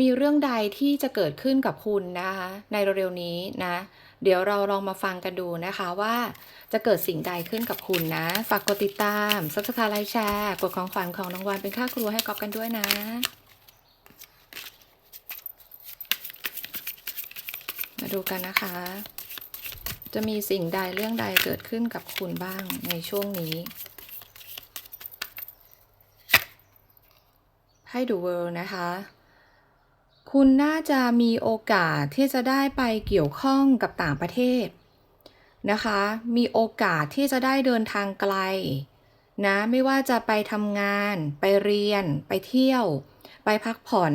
มีเรื่องใดที่จะเกิดขึ้นกับคุณนะคะ ในเร็วๆนี้นะ เดี๋ยวเราลองมาฟังกันดูนะคะว่าจะเกิดสิ่งใดขึ้นกับคุณนะ ฝากกดติดตาม subscribe ไลค์แชร์กดของขวัญของรางวัลเป็นค่าครัวให้กอฟกันด้วยนะมาดูกันนะคะ จะมีสิ่งใดเรื่องใดเกิดขึ้นกับคุณบ้างในช่วงนี้ให้ดูเวิร์นะคะ คุณน่าจะมีโอกาสที่จะได้ไปเกี่ยวข้องกับต่างประเทศนะคะ มีโอกาสที่จะได้เดินทางไกลนะไม่ว่าจะไปทำงาน ไปเรียน ไปเที่ยว ไปพักผ่อน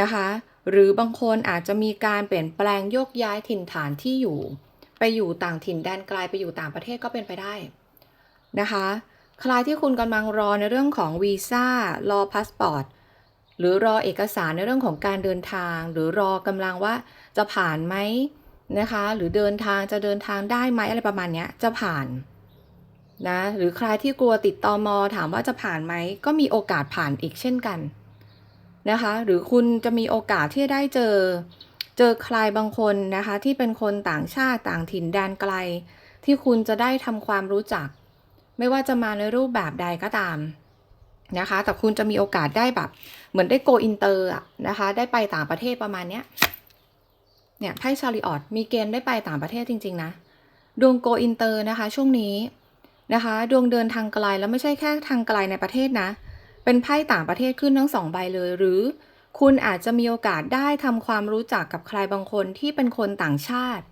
นะคะ หรือบางคนอาจจะมีการเปลี่ยนแปลงโยกย้ายถิ่นฐานที่อยู่ ไปอยู่ต่างถิ่นแดนไกลไปอยู่ต่างประเทศก็เป็นไปได้นะคะ ใครที่คุณกำลังรอในเรื่องของวีซ่ารอพาสปอร์ต หรือรอเอกสารในเรื่องของการเดินทาง หรือรอกำลังว่าจะผ่านไหมนะคะ หรือเดินทางจะเดินทางได้ไหมอะไรประมาณเนี้ยจะผ่านนะ หรือใครที่กลัวติดตอมอถามว่าจะผ่านไหมก็มีโอกาสผ่านอีกเช่นกันนะคะ หรือคุณจะมีโอกาสที่ได้เจอ เจอใครบางคนนะคะ ที่เป็นคนต่างชาติต่างถิ่นแดนไกล ที่คุณจะได้ทำความรู้จัก ไม่ว่าจะมาในรูปแบบใดก็ตามนะคะ แต่คุณจะมีโอกาสได้แบบ เหมือนได้โกอินเตอร์อะนะคะ ได้ไปต่างประเทศประมาณเนี้ย เนี่ยไพ่ชาริออตมีเกณฑ์ได้ไปต่างประเทศจริง ๆ นะ ดวงโกอินเตอร์นะคะ ช่วงนี้นะคะ ดวงเดินทางไกลแล้วไม่ใช่แค่ทางไกลในประเทศนะ เป็นไพ่ต่างประเทศขึ้นทั้งสองใบเลย หรือคุณอาจจะมีโอกาสได้ทำความรู้จักกับใครบางคนที่เป็นคนต่างชาติ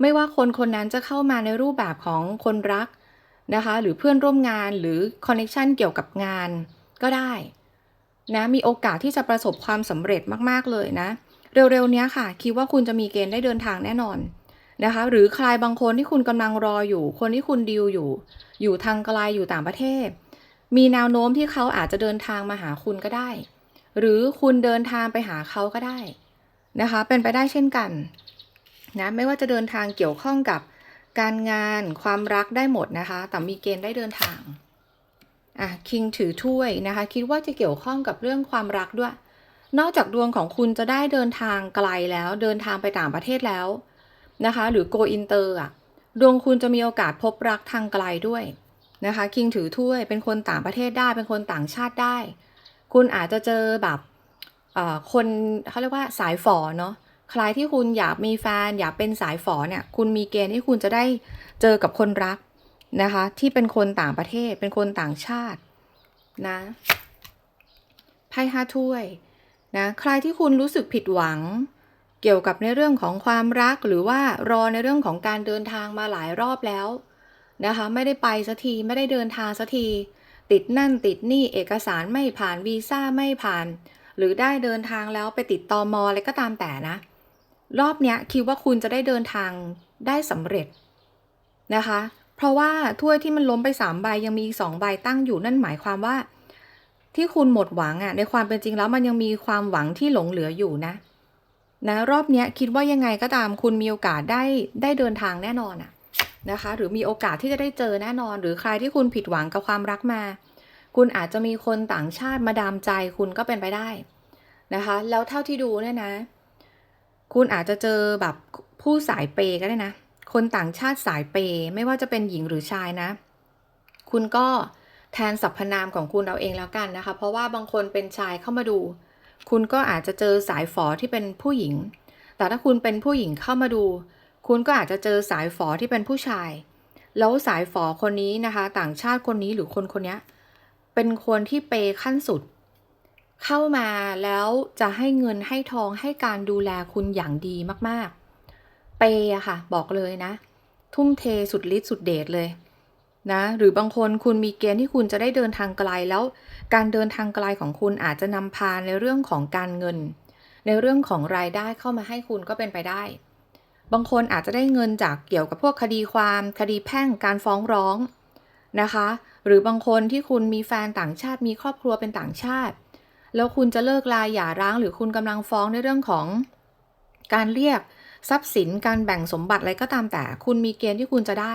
ไม่ว่าคนคนนั้นจะเข้ามาในรูปแบบของคนรักนะคะ หรือเพื่อนร่วมงานหรือคอนเนคชันเกี่ยวกับงานก็ได้ นะมีโอกาสที่จะประสบความสำเร็จมากๆเลยนะ เร็วๆนี้ค่ะ คิดว่าคุณจะมีเกณฑ์ได้เดินทางแน่นอนนะคะ หรือใครบางคนที่คุณกำลังรออยู่ คนที่คุณดีลอยู่ อยู่ทางไกลอยู่ต่างประเทศ มีแนวโน้มที่เขาอาจจะเดินทางมาหาคุณก็ได้ หรือคุณเดินทางไปหาเขาก็ได้นะคะ เป็นไปได้เช่นกันนะไม่ว่าจะเดินทางเกี่ยวข้องกับการงานความรักได้หมดนะคะ แต่มีเกณฑ์ได้เดินทาง อะคิงถือถ้วยนะคะ คิดว่าจะเกี่ยวข้องกับเรื่องความรักด้วย นอกจากดวงของคุณจะได้เดินทางไกลแล้วเดินทางไปต่างประเทศแล้วนะคะ หรือโกอินเตอร์อะดวงคุณจะมีโอกาสพบรักทางไกลด้วยนะคะ คิงถือถ้วยเป็นคนต่างประเทศได้เป็นคนต่างชาติได้ คุณอาจจะเจอแบบคนเขาเรียกว่าสายฝอเนาะใครที่คุณอยากมีแฟน อยากเป็นสายฝอเนี่ย คุณมีเกณฑ์ที่คุณจะได้เจอกับคนรัก นะคะ ที่เป็นคนต่างประเทศเป็นคนต่างชาตินะไพ่ห้าถ้วยนะใครที่คุณรู้สึกผิดหวัง เกี่ยวกับในเรื่องของความรักหรือว่ารอในเรื่องของการเดินทางมาหลายรอบแล้วนะคะ ไม่ได้ไปสักทีไม่ได้เดินทางสักทีติดนั่นติดนี่เอกสารไม่ผ่านวีซ่าไม่ผ่าน หรือได้เดินทางแล้วไปติดตอมออะไรก็ตามแต่นะ รอบเนี้ยคิดว่าคุณจะได้เดินทางได้สำเร็จนะคะ เพราะว่าถ้วยที่มันล้มไปสามใบยังมีสองใบตั้งอยู่นั่นหมายความว่า ที่คุณหมดหวังอะ่ะในความเป็นจริงแล้วมันยังมีความหวังที่หลงเหลืออยู่นะ นะรอบนี้คิดว่ายังไงก็ตามคุณมีโอกาสได้ได้เดินทางแน่นอนอะนะคะ หรือมีโอกาสที่จะได้เจอแน่นอน หรือใครที่คุณผิดหวังกับความรักมา คุณอาจจะมีคนต่างชาติมาดามใจคุณก็เป็นไปได้นะคะ แล้วเท่าที่ดูเนี่ยนะ คุณอาจจะเจอแบบผู้สายเปก็ได้นะ คนต่างชาติสายเปไม่ว่าจะเป็นหญิงหรือชายนะ คุณก็แทนสรรพนามของคุณเอาเองแล้วกันนะคะ เพราะว่าบางคนเป็นชายเข้ามาดู คุณก็อาจจะเจอสายฝอที่เป็นผู้หญิง แต่ถ้าคุณเป็นผู้หญิงเข้ามาดู คุณก็อาจจะเจอสายฝอที่เป็นผู้ชาย แล้วสายฝอคนนี้นะคะ ต่างชาติคนนี้หรือคนคนนี้เป็นคนที่เปขั้นสุด เข้ามาแล้วจะให้เงินให้ทองให้การดูแลคุณอย่างดีมากๆ เปย์อะค่ะ บอกเลยนะ ทุ่มเทสุดฤทธิ์สุดเดชเลยนะหรือบางคนคุณมีเกณฑ์ที่คุณจะได้เดินทางไกลแล้ว การเดินทางไกลของคุณอาจจะนำพาในเรื่องของการเงิน ในเรื่องของรายได้เข้ามาให้คุณก็เป็นไปได้ บางคนอาจจะได้เงินจากเกี่ยวกับพวกคดีความ คดีแพ่งการฟ้องร้องนะคะ หรือบางคนที่คุณมีแฟนต่างชาติมีครอบครัวเป็นต่างชาติ แล้วคุณจะเลิกลาหย่าร้าง หรือคุณกำลังฟ้องในเรื่องของการเรียก ทรัพย์สินการแบ่งสมบัติอะไรก็ตามแต่ คุณมีเกณฑ์ที่คุณจะได้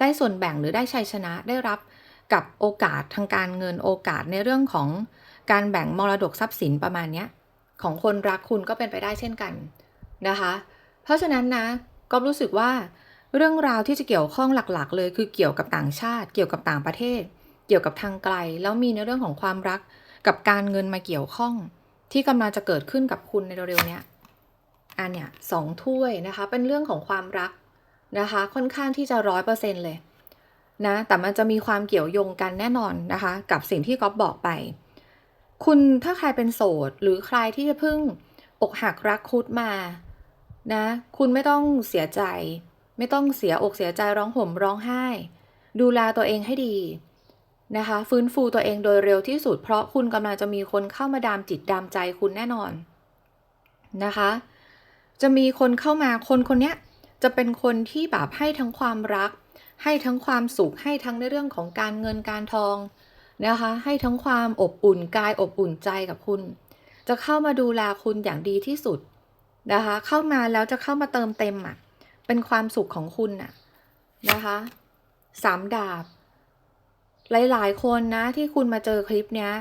ได้ส่วนแบ่งหรือได้ชัยชนะได้รับกับโอกาสทางการเงินโอกาสในเรื่องของการแบ่งมรดกทรัพย์สินประมาณนี้ของคนรักคุณก็เป็นไปได้เช่นกันนะคะ เพราะฉะนั้นนะก็รู้สึกว่าเรื่องราวที่จะเกี่ยวข้องหลักๆ เลยคือเกี่ยวกับต่างชาติ เกี่ยวกับต่างประเทศ เกี่ยวกับทางไกล แล้วมีในเรื่องของความรักกับการเงินมาเกี่ยวข้อง ที่กำลังจะเกิดขึ้นกับคุณในเร็วๆนี้ อันเนี้ยสองถ้วยนะคะ เป็นเรื่องของความรักนะคะ ค่อนข้างที่จะร้อยเปอร์เซ็นเลยนะแต่มันจะมีความเกี่ยวโยงกันแน่นอนนะคะ กับสิ่งที่ก๊อฟบอกไป คุณถ้าใครเป็นโสด หรือใครที่จะเพิ่งอกหักรักคุดมานะคุณไม่ต้องเสียใจ ไม่ต้องเสียอกเสียใจร้องห่มร้องไห้ ดูแลตัวเองให้ดีนะคะ ฟื้นฟูตัวเองโดยเร็วที่สุด เพราะคุณกำลังจะมีคนเข้ามาดามจิตดามใจคุณแน่นอนนะคะ จะมีคนเข้ามาคนคนนี้จะเป็นคนที่แบบให้ทั้งความรัก ให้ทั้งความสุขให้ทั้งในเรื่องของการเงินการทองนะคะให้ทั้งความอบอุ่นกายอบอุ่นใจกับคุณ จะเข้ามาดูแลคุณอย่างดีที่สุดนะคะเข้ามาแล้วจะเข้ามาเติมเต็มอะเป็นความสุขของคุณน่ะนะคะสามดาบ หลายๆ คนนะที่คุณมาเจอคลิปเนี้ย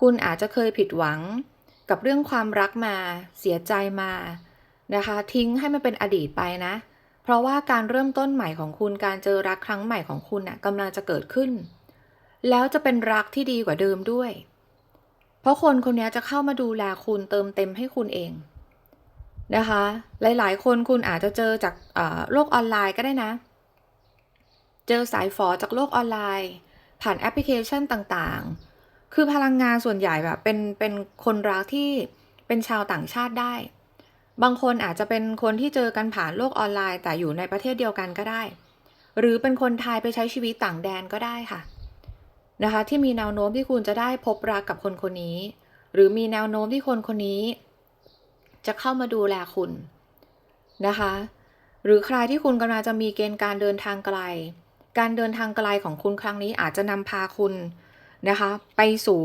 คุณอาจจะเคยผิดหวังกับเรื่องความรักมาเสียใจมา นะคะ ทิ้งให้มันเป็นอดีตไปนะ เพราะว่าการเริ่มต้นใหม่ของคุณการเจอรักครั้งใหม่ของคุณน่ะกำลังจะเกิดขึ้น แล้วจะเป็นรักที่ดีกว่าเดิมด้วย เพราะคนคนนี้จะเข้ามาดูแลคุณเติมเต็มให้คุณเองนะคะ หลายๆ คนคุณอาจจะเจอจากโลกออนไลน์ก็ได้นะ เจอสายฝอจากโลกออนไลน์ ผ่านแอปพลิเคชันต่างๆ คือพลังงานส่วนใหญ่แบบเป็นเป็นคนรักที่เป็นชาวต่างชาติได้ บางคนอาจจะเป็นคนที่เจอกันผ่านโลกออนไลน์ แต่อยู่ในประเทศเดียวกันก็ได้ หรือเป็นคนไทยไปใช้ชีวิตต่างแดนก็ได้ค่ะนะคะที่มีแนวโน้มที่คุณจะได้พบรักกับคนคนนี้ หรือมีแนวโน้มที่คนคนนี้ จะเข้ามาดูแลคุณนะคะ หรือใครที่คุณกำลังจะมีเกณฑ์การเดินทางไกล การเดินทางไกลของคุณครั้งนี้อาจจะนำพาคุณนะคะ ไปสู่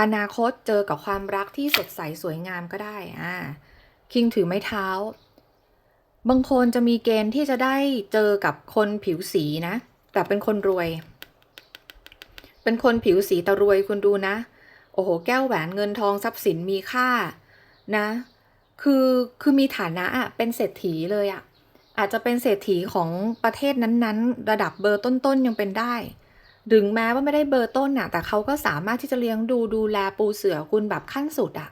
อนาคตเจอกับความรักที่สดใสสวยงามก็ได้อ่า คิงถือไม้เท้า บางคนจะมีเกณฑ์ที่จะได้เจอกับคนผิวสีนะ แต่เป็นคนรวย เป็นคนผิวสีแต่รวยคุณดูนะ โอ้โห แก้วแหวนเงินทองทรัพย์สินมีค่านะ คือคือมีฐานะอะเป็นเศรษฐีเลยอะอาจจะเป็นเศรษฐีของประเทศนั้นๆ ระดับเบอร์ต้นๆยังเป็นได้ถึงแม้ว่าไม่ได้เบอร์ต้นน่ะ แต่เขาก็สามารถที่จะเลี้ยงดูดูแลปูเสือคุณแบบขั้นสุดอะ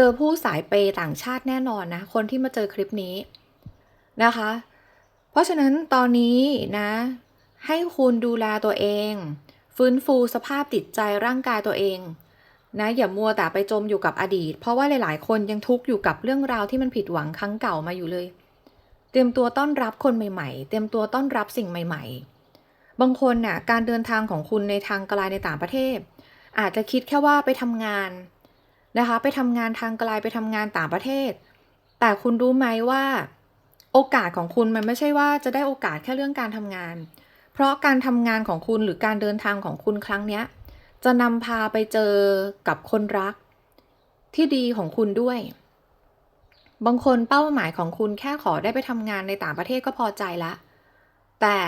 เจอผู้สายเปย์ต่างชาติแน่นอนนะ คนที่มาเจอคลิปนี้นะคะ เพราะฉะนั้นตอนนี้นะ ให้คุณดูแลตัวเอง ฟื้นฟูสภาพจิตใจร่างกายตัวเองนะอย่ามัวแต่ไปจมอยู่กับอดีต เพราะว่าหลาย ๆ คนยังทุกข์อยู่กับเรื่องราวที่มันผิดหวังครั้งเก่ามาอยู่เลย เตรียมตัวต้อนรับคนใหม่ ๆ เตรียมตัวต้อนรับสิ่งใหม่ ๆ บางคนน่ะการเดินทางของคุณในทางไกลในต่างประเทศ อาจจะคิดแค่ว่าไปทำงาน นะคะ ไปทำงานทางไกลไปทำงานต่างประเทศ แต่คุณรู้ไหมว่า โอกาสของคุณมันไม่ใช่ว่าจะได้โอกาสแค่เรื่องการทำงาน เพราะการทำงานของคุณหรือการเดินทางของคุณครั้งเนี้ย จะนำพาไปเจอกับคนรัก ที่ดีของคุณด้วย บางคนเป้าหมายของคุณแค่ขอได้ไปทำงานในต่างประเทศก็พอใจละ แต่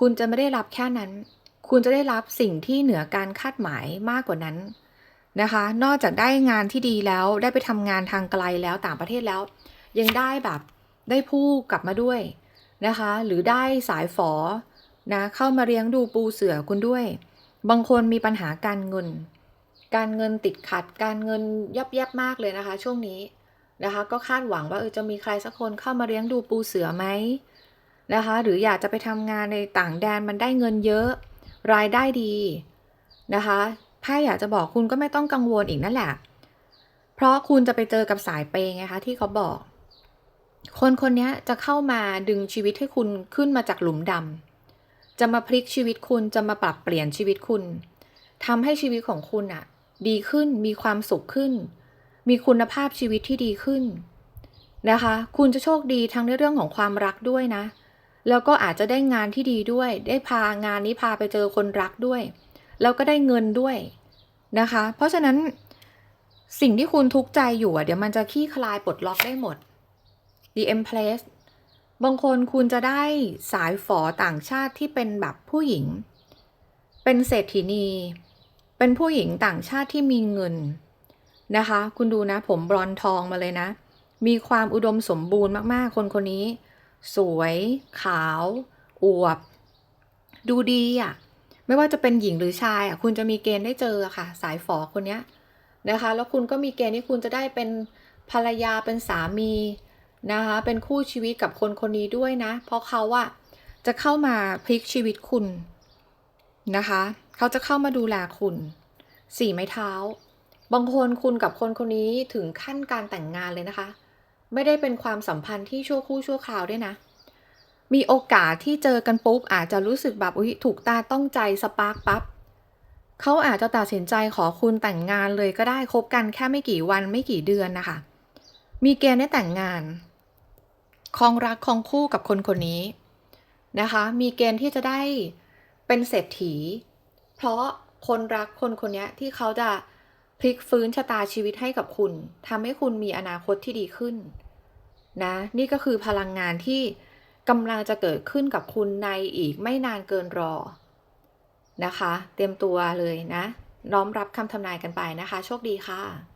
คุณจะไม่ได้รับแค่นั้น คุณจะได้รับสิ่งที่เหนือการคาดหมายมากกว่านั้น นะคะ นอกจากได้งานที่ดีแล้วได้ไปทำงานทางไกลแล้วต่างประเทศแล้ว ยังได้แบบได้ผู้กลับมาด้วยนะคะ หรือได้สายฝอนะเข้ามาเลี้ยงดูปูเสือคุณด้วย บางคนมีปัญหาการเงิน การเงินติดขัด การเงินยับยับมากเลยนะคะ ช่วงนี้นะคะ ก็คาดหวังว่าเออจะมีใครสักคนเข้ามาเลี้ยงดูปูเสือไหมนะคะ หรืออยากจะไปทำงานในต่างแดนมันได้เงินเยอะ รายได้ดีนะคะ ไพ่อยากจะบอกคุณก็ไม่ต้องกังวลอีกนั่นแหละ เพราะคุณจะไปเจอกับสายเปย์ไงคะที่เขาบอก คนคนนี้จะเข้ามาดึงชีวิตให้คุณขึ้นมาจากหลุมดำจะมาพลิกชีวิตคุณจะมาปรับเปลี่ยนชีวิตคุณทำให้ชีวิตของคุณอะดีขึ้นมีความสุขขึ้น มีคุณภาพชีวิตที่ดีขึ้นนะคะ คุณจะโชคดีทั้งในเรื่องของความรักด้วยนะ แล้วก็อาจจะได้งานที่ดีด้วย ได้พางานนี้พาไปเจอคนรักด้วย แล้วก็ได้เงินด้วยนะคะ เพราะฉะนั้นสิ่งที่คุณทุกข์ใจอยู่อะเดี๋ยวมันจะขี้คลายปลดล็อกได้หมด The Empress บางคนคุณจะได้สายฝอต่างชาติที่เป็นแบบผู้หญิง เป็นเศรษฐินี เป็นผู้หญิงต่างชาติที่มีเงินนะคะ คุณดูนะผมบลอนทองมาเลยนะ มีความอุดมสมบูรณ์มากๆ คนคนนี้ สวย ขาว อวบ ดูดีอะ่ะ ไม่ว่าจะเป็นหญิงหรือชายอะคุณจะมีเกณฑ์ได้เจอค่ะ สายฝอคนเนี้ยนะคะ แล้วคุณก็มีเกณฑ์ที่คุณจะได้เป็นภรรยาเป็นสามีนะคะ เป็นคู่ชีวิตกับคนคนนี้ด้วยนะ เพราะเขาอะจะเข้ามาพลิกชีวิตคุณนะคะ เขาจะเข้ามาดูแลคุณสี่ไม้เท้า บางคนคุณกับคนคนนี้ถึงขั้นการแต่งงานเลยนะคะ ไม่ได้เป็นความสัมพันธ์ที่ชั่วคู่ชั่วคราวด้วยนะ มีโอกาสที่เจอกันปุ๊บอาจจะรู้สึกแบบอุ๊ยถูกตาต้องใจสปาร์กปั๊บเขาอาจจะตัดสินใจขอคุณแต่งงานเลยก็ได้คบกันแค่ไม่กี่วันไม่กี่เดือนนะคะ มีเกณฑ์ได้แต่งงานครองรักครองคู่กับคนคนนี้นะคะ มีเกณฑ์ที่จะได้เป็นเศรษฐี เพราะคนรักคนคนนี้ที่เขาจะพลิกฟื้นชะตาชีวิตให้กับคุณทำให้คุณมีอนาคตที่ดีขึ้นนะ นี่ก็คือพลังงานที่ กำลังจะเกิดขึ้นกับคุณในอีกไม่นานเกินรอนะคะ เตรียมตัวเลยนะน้อมรับคำทำนายกันไปนะคะ โชคดีค่ะ